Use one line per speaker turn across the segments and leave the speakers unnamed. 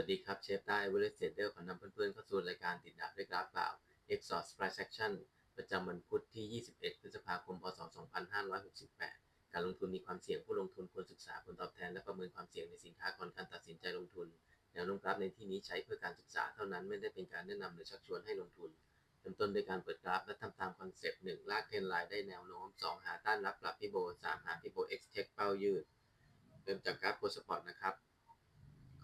วัสดีครับเชฟได้เวลเซเดอร์ขอนำเพื่อนๆเข้าสู่รายการติดดาบด้วยกราฟเปล่า Exhaust Price Action ประจำวันพุธที่ 21 พฤษภาคม พศ 2568 การลงทุนมีความเสี่ยงผู้ลงทุนควรศึกษาผลตอบแทนและประเมินความเสี่ยงในสินค้าก่อนการตัดสินใจลงทุน แนวโน้มกราฟในที่นี้ใช้เพื่อการศึกษาเท่านั้นไม่ได้เป็นการแนะนำหรือชักชวนให้ลงทุนเริ่มต้นโดยการเปิดกราฟและทำตามคอนเซปต์1ลากเทรนไลน์ได้แนวโน้ม 2 หาต้านรับปรับพิโบ3หาพิโบ X Tech เป้ายืดเริ่มจากกราฟโพสปอร์ตนะครับ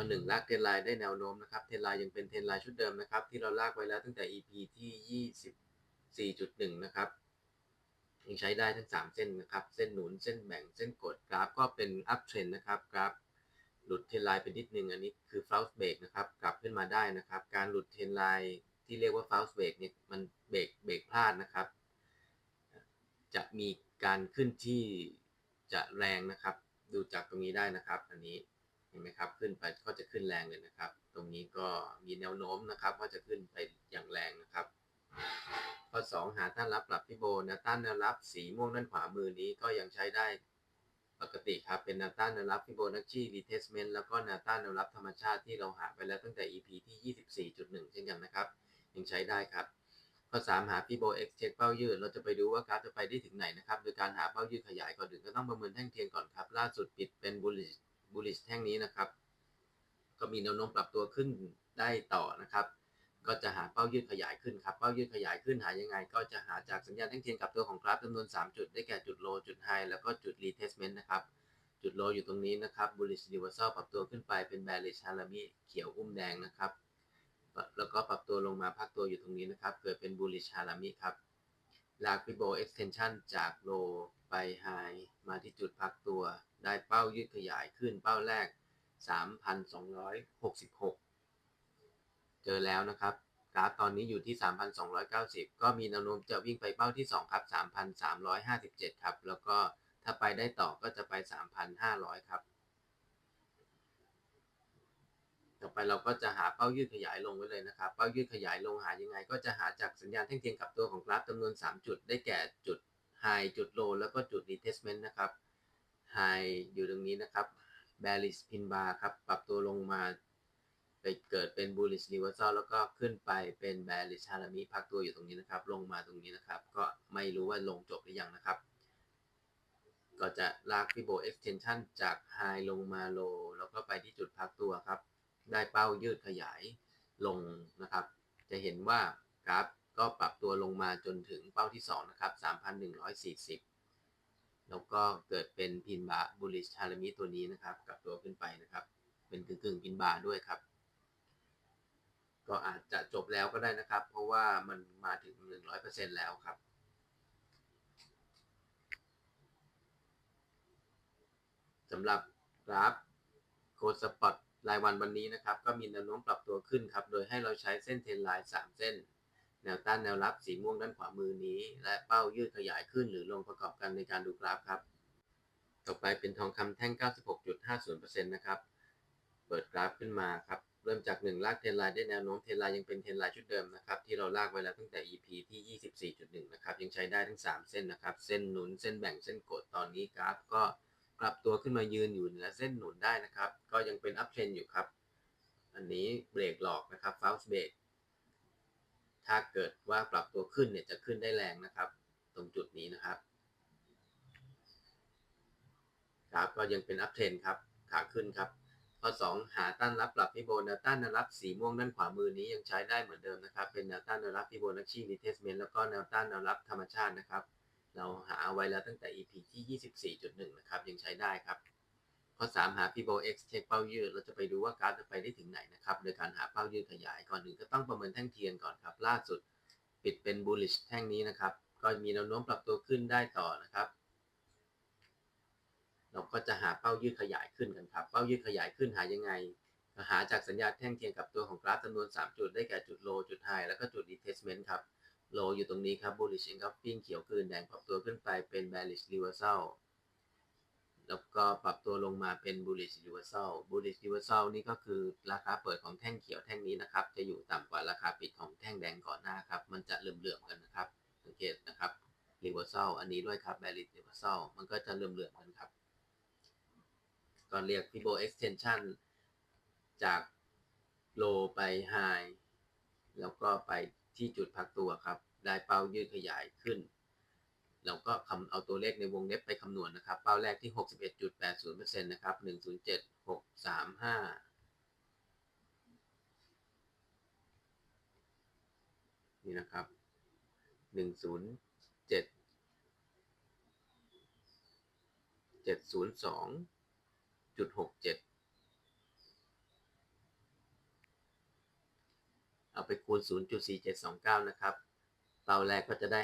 ข้อหนึ่งลากเทรนไลน์ได้แนวโน้มนะครับ เทรนไลน์ยังเป็นเทรนไลน์ชุดเดิมนะครับ ที่เราลากไว้แล้วตั้งแต่ EP ที่ 24.1 นะครับยังใช้ได้ทั้ง 3 เส้นนะครับ เส้นหนุน เส้นแบ่ง เส้นกดกราฟก็เป็นอัพเทรนนะครับ กราฟหลุดเทรนไลน์ไปนิดนึง อันนี้คือฟล u สเบรกนะครับ กลับขึ้นมาได้นะครับ การหลุดเทรนไลน์ที่เรียกว่าฟล u สเบรกเนี่ย มันเบรกเบรกพลาดนะครับ จะมีการขึ้นที่จะแรงนะครับ ดูจากตรงนี้ได้นะครับ อันนี้ เห็นไหมครับ ขึ้นไปก็จะขึ้นแรงเลยนะครับ ตรงนี้ก็มีแนวโน้มนะครับว่าจะขึ้นไปอย่างแรงนะครับ ข้อ 2 หาต้านรับปรับพี่โบนวต้านแนวรับสีม่วงด้านขวามือนี้ก็ยังใช้ได้ปกติครับ เป็นแนวต้านแนวรับพี่โบนักชี่รีเทสเมนต์แล้วก็แนวต้านแนวรับธรรมชาติที่เราหาไปแล้วตั้งแต่ EP ที่ 24.1 เช่นกันนะครับ ยังใช้ได้ครับ ข้อ 3 หาพี่โบ X เช็คเป้ายืด เราจะไปดูว่ากราฟจะไปได้ถึงไหนนะครับ โดยการหาเป้ายืดขยายก่อนอื่นก็ต้องประเมินแท่งเทียนก่อนครับ ล่าสุดปิดเป็น bullish bullish แท่งนี้นะครับ ก็มีแนวโน้มปรับตัวขึ้นได้ต่อนะครับ ก็จะหาเป้ายืดขยายขึ้นครับ เป้ายืดขยายขึ้นหายังไง ก็จะหาจากสัญญาณแท่งเทียนกับตัวของกราฟจำนวน 3 จุดได้แก่จุดโลจุดไฮแล้วก็จุด retestment นะครับ จุดโลอยู่ตรงนี้นะครับ bullish reversal ปรับตัวขึ้นไปเป็น bearish harami เขียวอุ้มแดงนะครับแล้วก็ปรับตัวลงมาพักตัวอยู่ตรงนี้นะครับ เกิดเป็น bullish harami ครับลากฟิโบ extension จากโลไปไฮมาที่จุดพักตัว ได้เป้ายืดขยายขึ้นเป้าแรก 3,266 เจอแล้วนะครับ กราฟตอนนี้อยู่ที่ 3,290 ก็มีแนวโน้มจะวิ่งไปเป้าที่ 2 ครับ 3,357 ครับ แล้วก็ถ้าไปได้ต่อก็จะไป 3,500 ครับ ต่อไปเราก็จะหาเป้ายืดขยายลงไว้เลยนะครับ เป้ายืดขยายลงหายังไง ก็จะหาจากสัญญาณแท่งเทียนกับตัวของกราฟจำนวน 3 จุด ได้แก่จุด High จุด Low แล้วก็จุด Retestment นะครับ High อยู่ตรงนี้นะครับ bearish pin bar ครับ ปรับตัวลงมาไปเกิดเป็น bullish reversal แล้วก็ขึ้นไปเป็น bearish harami พักตัวอยู่ตรงนี้นะครับ ลงมาตรงนี้นะครับ ก็ไม่รู้ว่าลงจบหรือยังนะครับ ก็จะลาก Fibo extension จาก high ลงมา low แล้วก็ไปที่จุดพักตัวครับ ได้เป้ายืดขยายลงนะครับ จะเห็นว่ากราฟก็ปรับตัวลงมาจนถึงเป้าที่ 2 นะครับ 3,140 แล้วก็เกิดเป็นพินบาบูลิชฮารามิตัวนี้นะครับกลับตัวขึ้นไปนะครับ เป็นกึ่งกึ่งพินบาด้วยครับ ก็อาจจะจบแล้วก็ได้นะครับ เพราะว่ามันมาถึง 100%แล้วครับสำหรับกราฟโคดสปอตรายวันวันนี้นะครับ ก็มีแนวโน้มปรับตัวขึ้นครับ โดยให้เราใช้เส้นเทรนไลน์3เส้น แนวต้านแนวรับสีม่วงด้านขวามือนี้ และเป้ายืดขยายขึ้นหรือลงประกอบกันในการดูกราฟครับ ต่อไปเป็นทองคำแท่ง 96.50%นะครับ เปิดกราฟขึ้นมาครับ เริ่มจาก 1 ลากเทนไลน์ได้แนวโน้มเทนไลน์ยังเป็นเทนไลน์ชุดเดิมนะครับที่เราลากไว้แล้วตั้งแต่ EP ที่ 24.1 นะครับ ยังใช้ได้ทั้ง 3 เส้นนะครับ เส้นหนุนเส้นแบ่งเส้นกดตอนนี้กราฟก็ปรับตัวขึ้นมายืนอยู่เหนือเส้นหนุนได้นะครับ ก็ยังเป็นอัพเทรนอยู่ครับ อันนี้เบรกหลอกนะครับฟ a ลส์เบรก ถ้าเกิดว่าปรับตัวขึ้นเนี่ยจะขึ้นได้แรงนะครับ ตรงจุดนี้นะครับกราฟก็ยังเป็นอัพเทรนครับขาขึ้นครับข้อ 2 หาต้านรับปรับพิโบแนวต้านแนวรับสีม่วงด้านขวามือนี้ยังใช้ได้เหมือนเดิมนะครับ เป็นแนวต้านแนวรับพิโบนักชีรีเทสเมนต์แล้วก็แนวต้านแนวรับธรรมชาตินะครับ เราหาไว้แล้วตั้งแต่ EP ที่ 24.1 นะครับ ยังใช้ได้ครับ ข้อ 3 หา Fibo X เช็คเป้ายืด เราจะไปดูว่ากราฟจะไปได้ถึงไหนนะครับ โดยการหาเป้ายืดขยาย ก่อนหนึ่งก็ต้องประเมินแท่งเทียนก่อนครับ ล่าสุดปิดเป็น bullish แท่งนี้นะครับ ก็มีแนวโน้มปรับตัวขึ้นได้ต่อนะครับ เราก็จะหาเป้ายืดขยายขึ้นกันครับ เป้ายืดขยายขึ้นหายังไง หาจากสัญญาณแท่งเทียนกับตัวของกราฟจำนวน 3 จุดได้แก่จุด low จุด high แล้วก็จุด retestment ครับ โลอยู่ตรงนี้ครับ bullish engulfing เขียวคืนแดงปรับตัวขึ้นไปเป็น bearish reversal แล้วก็ปรับตัวลงมาเป็น bullish reversal bullish reversal นี่ก็คือราคาเปิดของแท่งเขียวแท่งนี้นะครับ จะอยู่ต่ำกว่าราคาปิดของแท่งแดงก่อนหน้าครับ มันจะเหลื่อมๆกันนะครับ สังเกตนะครับ reversal อันนี้ด้วยครับ bearish reversal มันก็จะเหลื่อมๆกันครับก็เรียก Fibo extension จากโลไปไฮแล้วก็ไปที่จุดพักตัวครับ ได้เป้ายืดขยายขึ้น เราก็คำเอาตัวเลขในวงเล็บไปคำนวณนนะครับเป้าแรกที่ 61.80%นะครับ107,635 นี่นะครับ 107 702.67เอาไปคูณ 0.4729 นะครับ เป้าแรกก็จะได้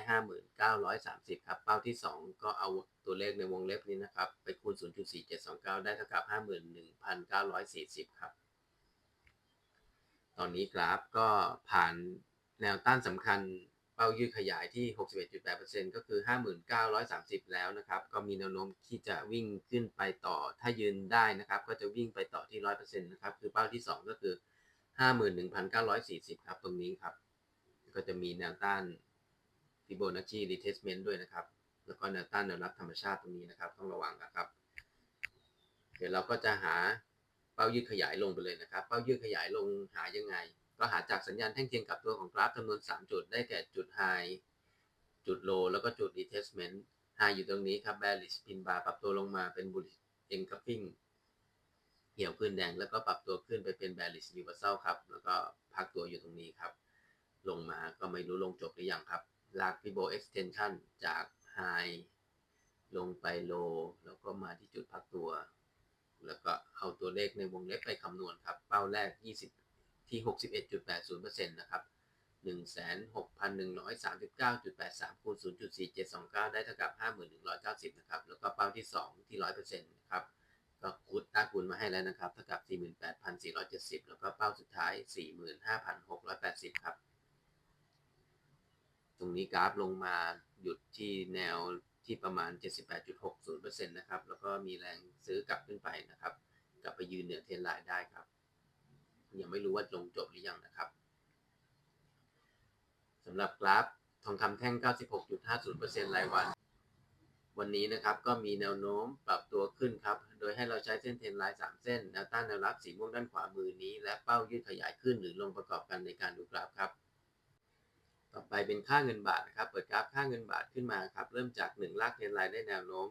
5930 ครับ เป้าที่ 2 ก็เอาตัวเลขในวงเล็บนี้นะครับ ไปคูณ 0.4729 ได้เท่ากับ 51,940 ครับ ตอนนี้กราฟก็ผ่านแนวต้านสำคัญเป้ายืดขยายที่ 61.8%ก็คือ 5930 แล้วนะครับ ก็มีแนวโน้มที่จะวิ่งขึ้นไปต่อ ถ้ายืนได้นะครับ ก็จะวิ่งไปต่อที่ 100%นะครับ คือเป้าที่ 2 ก็คือ 51,940 ครับ ตรงนี้ครับ ก็จะมีแนวต้าน Fibonacci retracement ด้วยนะครับ แล้วก็แนวต้านแนวรับธรรมชาติตรงนี้นะครับ ต้องระวังนะครับ เดี๋ยวเราก็จะหาเป้ายืดขยายลงไปเลยนะครับ เป้ายืดขยายลงหายังไง ก็หาจากสัญญาณแท่งเทียนกับตัวของกราฟจำนวน 3 จุดได้แก่จุด High จุด Low แล้วก็จุด Retracement High อยู่ตรงนี้ครับ Bearish Pin Bar ปรับตัวลงมาเป็น Bullish Engulfing เหี่ยวขึ้นแดงแล้วก็ปรับตัวขึ้นไปเป็น Bearish Reversal ครับ แล้วก็พักตัวอยู่ตรงนี้ครับ ลงมาก็ไม่รู้ลงจบหรือยังครับ ลาก Fibo Extension จาก High ลงไป Low แล้วก็มาที่จุดพักตัว แล้วก็เอาตัวเลขในวงเล็บไปคำนวณครับ เป้าแรก 20 ที่ 61.80%นะครับ16,139.83คูณ0.4729 ได้เท่ากับ 51,190 นะครับ แล้วก็เป้าที่ 2 ที่ 100%นะครับ ก็คูณตาคูณมาให้แล้วนะครับ เท่ากับ 48,470 แล้วก็เป้าสุดท้าย 45,680 ครับ ตรงนี้กราฟลงมาหยุดที่แนวที่ประมาณ 78.60%นะครับ แล้วก็มีแรงซื้อกลับขึ้นไปนะครับ กลับไปยืนเหนือเทรนไลน์ได้ครับ ยังไม่รู้ว่าลงจบหรือยังนะครับสำหรับกราฟทองคำแท่ง 96.50%รายวัน วันนี้นะครับก็มีแนวโน้มปรับตัวขึ้นครับ โดยให้เราใช้เส้นเทรนไลน์ 3 เส้น แนวต้านแนวรับสีม่วงด้านขวามือนี้ และเป้ายืดขยายขึ้นหรือลงประกอบกันในการดูกราฟครับ ต่อไปเป็นค่าเงินบาทนะครับ เปิดกราฟค่าเงินบาทขึ้นมาครับ เริ่มจาก 1 ลากเทรนไลน์ได้แนวโน้ม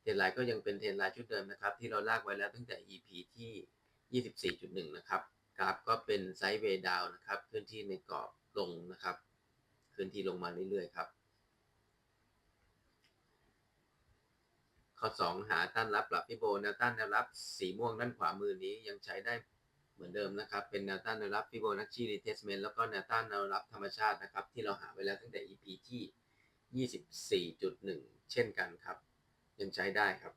เทรนไลน์ก็ยังเป็นเทรนไลน์ชุดเดิมนะครับ ที่เราลากไว้แล้วตั้งแต่ EP ที่ 24.1 นะครับ กราฟก็เป็นไซด์เวย์ดาวนะครับเคลื่อนที่ในกรอบลงนะครับเคลื่อนที่ลงมาเรื่อยๆครับข้อ 2 หาต้านรับปรับพิโบแนวต้านแนวรับสีม่วงด้านขวามือนี้ยังใช้ได้ เหมือนเดิมนะครับ เป็นแนวต้านแนวรับฟิโบนัชชีรีเทสเมนต์แล้วก็แนวต้านแนวรับธรรมชาตินะครับ ที่เราหาไว้แล้วตั้งแต่ EP ที่ 24.1 เช่นกันครับ ยังใช้ได้ครับ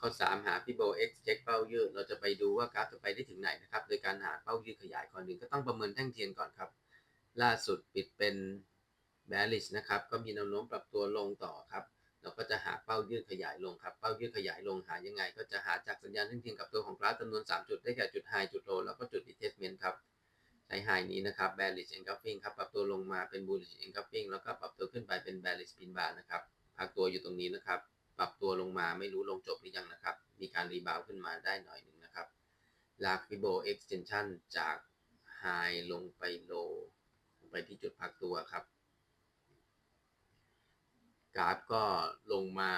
ข้อ 3 หา Fibo X เช็คเป้ายืด เราจะไปดูว่ากราฟจะไปได้ถึงไหนนะครับ โดยการหาเป้ายืดขยายก่อนหนึ่งก็ต้องประเมินแท่งเทียนก่อนครับ ล่าสุดปิดเป็น bearish นะครับ ก็มีแนวโน้มปรับตัวลงต่อครับ เราก็จะหาเป้ายืดขยายลงครับ เป้ายืดขยายลงหายังไง ก็จะหาจากสัญญาณแท่งเทียนกับตัวของกราฟจำนวน 3 จุดได้แก่จุด high จุด low แล้วก็จุด retracement ครับใช้ high นี้นะครับ bearish engulfing ครับปรับตัวลงมาเป็น bullish engulfing แล้วก็ปรับตัวขึ้นไปเป็น bearish pin bar นะครับพักตัวอยู่ตรงนี้นะครับ ปรับตัวลงมาไม่รู้ลงจบหรือยังนะครับ มีการรีบาวขึ้นมาได้หน่อยหนึ่งนะครับลาก Fibo extension จาก high ลงไป low ลไปที่จุดพักตัวครับ ราฟก็ลงมา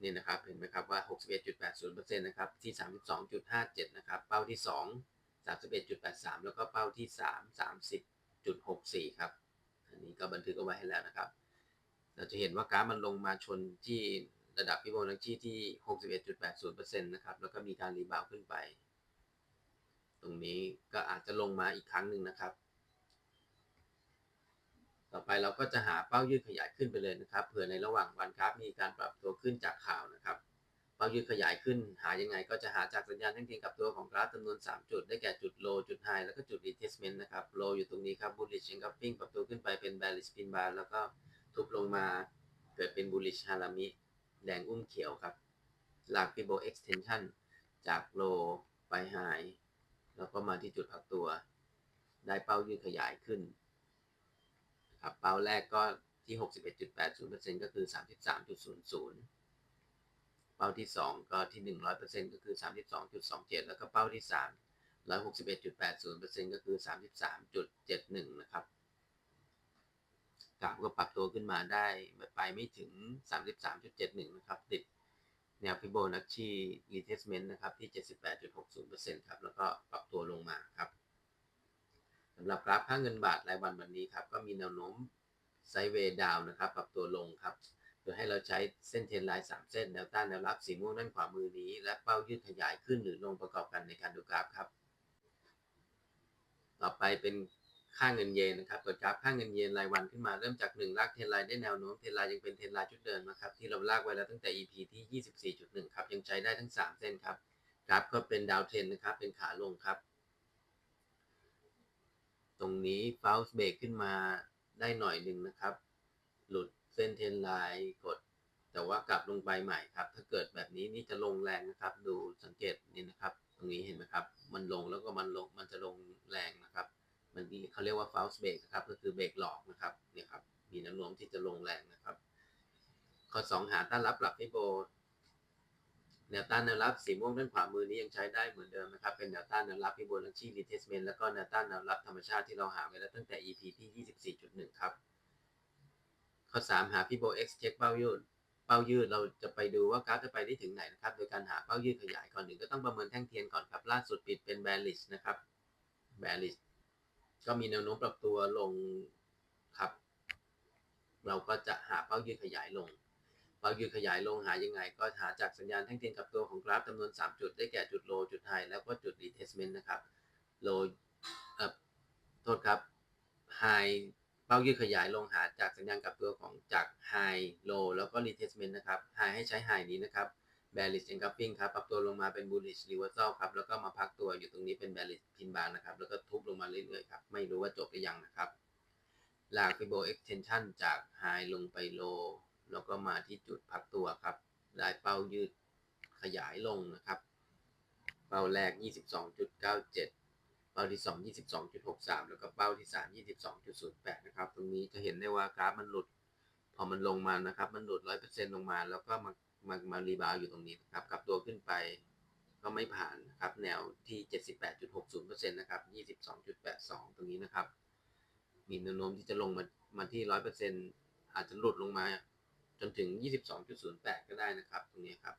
เนี่ยนะครับเห็นไหมครับว่า 61.80%นะครับที่ 32.57 นะครับ เป้าที่ 2 31.83 แล้วก็เป้าที่ 3 30.64 ครับ อันนี้ก็บันทึกเอาไว้ให้แล้วนะครับ เราจะเห็นว่ากราฟมันลงมาชนที่ระดับฟิโบนัชชีที่ 61.80%นะครับ แล้วก็มีการรีบาวขึ้นไป ตรงนี้ก็อาจจะลงมาอีกครั้งหนึ่งนะครับ ต่อไปเราก็จะหาเป้ายืดขยายขึ้นไปเลยนะครับเผื่อในระหว่างวันกราฟมีการปรับตัวขึ้นจากข่าวนะครับ เป้ายืดขยายขึ้นหายังไงก็จะหาจากสัญญาณแท่งเทียนกับตัวของกราฟจำนวน 3 จุดได้แก่จุด low จุด high แล้วก็จุด retracement นะครับ low อยู่ตรงนี้ครับ bullish engulfing ปรับตัวขึ้นไปเป็น bearish pin bar แล้วก็ทุบลงมาเกิดเป็น bullish harami แดงอุ้มเขียวครับลาก Fibo extension จาก low ไป high แล้วก็มาที่จุดพักตัว ได้เป้ายืดขยายขึ้น ครับเป้าแรกก็ที่ 61.80%ก็คือ 33.00 เป้าที่ 2 ก็ที่ 100%ก็คือ 32.27 แล้วก็เป้าที่ 3 161.80%ก็คือ 33.71 นะครับกราฟก็ปรับตัวขึ้นมาได้ไปไม่ถึง 33.71 นะครับ ติดแนวฟิโบนัชชีรีเทสเมนต์นะครับที่ 78.60%ครับ แล้วก็ปรับตัวลงมาครับำหรับกราฟค่าเงินบาทรายวันวันนี้ครับก็มีแนวโน้มไซเวย์ดาวนะครับปรับตัวลงครับ โดยให้เราใช้เส้นเทรนไลน์3เส้นแนวต้านแนวรับสีม่วงด้านขวามือนี้ และเป้ายืดขยายขึ้นหรือลงประกอบกันในการดูกราฟครับ ต่อไปเป็นค่าเงินเยนนะครับตัวกราฟค่าเงินเยนรายวันขึ้นมาเริ่มจาก1ลากเทรนไลน์ได้แนวโน้มเทรนไลน์ยังเป็นเทรนไลน์ชุดเดิมนะครับที่เราลากไว้แล้วตั้งแต่ EP ที่ 24.1 ครับยังใช้ได้ทั้ง 3 เส้นครับกราฟก็เป็นดาวเทรนนะครับเป็นขาลงครับ รงนี้ฟาวส์เบรกขึ้นมาได้หน่อยหนึ่งนะครับ หลุดเส้นเทนไลน์กด แต่ว่ากลับลงไปใหม่ครับ ถ้าเกิดแบบนี้นี่จะลงแรงนะครับ ดูสังเกตนี่นะครับ ตรงนี้เห็นไหมครับ มันลงแล้วก็มันลงมันจะลงแรงนะครับ มันที่เขาเรียกว่า false break นะครับ ก็คือเบรกหลอกนะครับเนี่ยครับมีแนวโน้มที่จะลงแรงนะครับ ข้อ 2 หาต้านรับหลักฟิโบ แนวต้านแนวรับสีม่วงด้านขวามือนี้ยังใช้ได้เหมือนเดิมนะครับ เป็นแนวต้านแนวรับฟิโบนัชชีรีเทสเมนต์แล้วก็แนวต้านแนวรับธรรมชาติที่เราหาไว้แล้วตั้งแต่ EP ที่ 24.1 ครับ ข้อ 3 หาฟิโบ X เช็คเป้ายืด เป้ายืดเราจะไปดูว่ากราฟจะไปได้ถึงไหนนะครับ โดยการหาเป้ายืดขยายก่อนหนึ่งก็ต้องประเมินแท่งเทียนก่อนครับ ล่าสุดปิดเป็น bearish นะครับ bearish ก็มีแนวโน้มปรับตัวลงครับ เราก็จะหาเป้ายืดขยายลง เป้ายืดขยายลงหายังไง ก็หาจากสัญญาณแท่งเทียนกับตัวของกราฟจำนวน 3 จุดได้แก่จุดโลจุดไฮแล้วก็จุดรีเทสเมนต์นะครับโลเอ่อโทษครับไฮเป้ายืดขยายลงหาจากสัญญาณกับตัวของจากไฮโลแล้วก็รีเทสเมนต์นะครับไฮให้ใช้ไฮนี้นะครับ bearish engulfing ครับปรับตัวลงมาเป็น bullish reversal ครับแล้วก็มาพักตัวอยู่ตรงนี้เป็น bearish pin bar นะครับแล้วก็ทุบลงมาเรื่อยๆครับไม่รู้ว่าจบหรือยังนะครับลาก Fibo extension จาก high ลงไป low แล้วก็มาที่จุดพักตัวครับ ได้เป้ายืดขยายลงนะครับ เป้าแรก 22.97เป้าที่ 2 22.63 แล้วก็เป้าที่ 3 22.08 นะครับ ตรงนี้จะเห็นได้ว่ากราฟมันหลุด พอมันลงมานะครับ มันหลุด 100%ลงมา แล้วก็มา มา มารีบาวอยู่ตรงนี้นะครับ กลับตัวขึ้นไป ก็ไม่ผ่านนะครับ แนวที่ 78.60%นะครับ 22.82 ตรงนี้นะครับ มีแนวโน้มที่จะลงมา มาที่ 100%อาจจะหลุดลงมา จนถึง 22.08 ก็ได้นะครับ ตรงนี้ครับ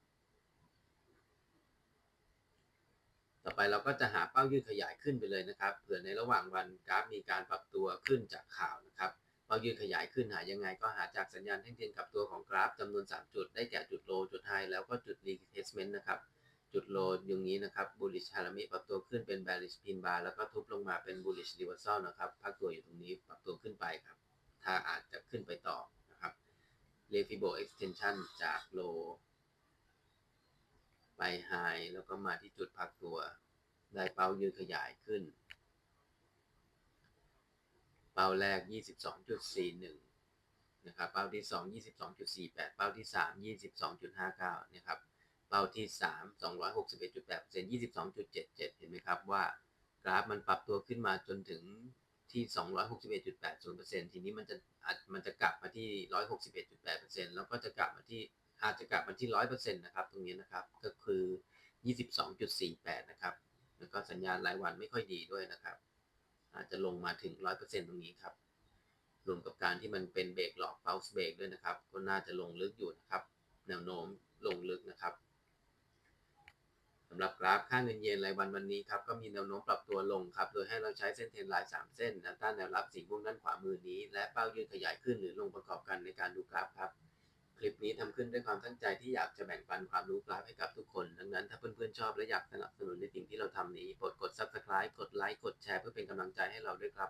ต่อไปเราก็จะหาเป้ายืดขยายขึ้นไปเลยนะครับ เผื่อในระหว่างวันกราฟมีการปรับตัวขึ้นจากข่าวนะครับ เป้ายืดขยายขึ้นหายังไง ก็หาจากสัญญาณแท่งเทียนกับตัวของกราฟจำนวน 3 จุด ได้แก่จุดโล จุดไฮแล้วก็จุด retracement นะครับจุดโลอย่างนี้นะครับ bullish harami ปรับตัวขึ้นเป็น bearish pin bar แล้วก็ทุบลงมาเป็น bullish reversal นะครับพักตัวอยู่ตรงนี้ปรับตัวขึ้นไปครับ ถ้าอาจจะขึ้นไปต่อ นะครับ r e f i b o extension จาก low ไป high แล้วก็มาที่จุดพักตัว ได้เป้ายืดขยายขึ้น เป้าแรก 22.41 นะครับ เป้าที่ 2 22.48 เป้าที่ 3 22.59 นะครับ เป้าที่ 3 261.8% 22.77 เห็นไหมครับว่า กราฟมันปรับตัวขึ้นมาจนถึง ที่ 261.80%ทีนี้มันจะมันจะกลับมาที่ 161.8%แล้วก็จะกลับมาที่อาจจะกลับมาที่ 100%นะครับตรงนี้นะครับก็คือ 22.48 นะครับ แล้วก็สัญญาณรายวันไม่ค่อยดีด้วยนะครับ อาจจะลงมาถึง 100%ตรงนี้ครับรวมกับการที่มันเป็นเบรกหลอกเ u ลส์เบรกด้วยนะครับ ก็น่าจะลงลึกอยู่นะครับ แนวโน้มลงลึกนะครับ สำหรับกราฟค่าเงินเยนรายวันวันนี้ครับก็มีแนวโน้มปรับตัวลงครับ โดยให้เราใช้เส้นเทรนไลน์3เส้นนะต้านแนวรับสีม่วงด้านขวามือนี้ และเป้ายืนขยายขึ้นหรือลงประกอบกันในการดูกราฟครับ คลิปนี้ทำขึ้นด้วยความตั้งใจที่อยากจะแบ่งปันความรู้กราฟให้กับทุกคน ดังนั้นถ้าเพื่อนๆชอบและอยากสนับสนุนในสิ่งที่เราทำนี้โปรดกด subscribe กดไลค์กดแชร์เพื่อเป็นกำลังใจให้เราด้วยครับ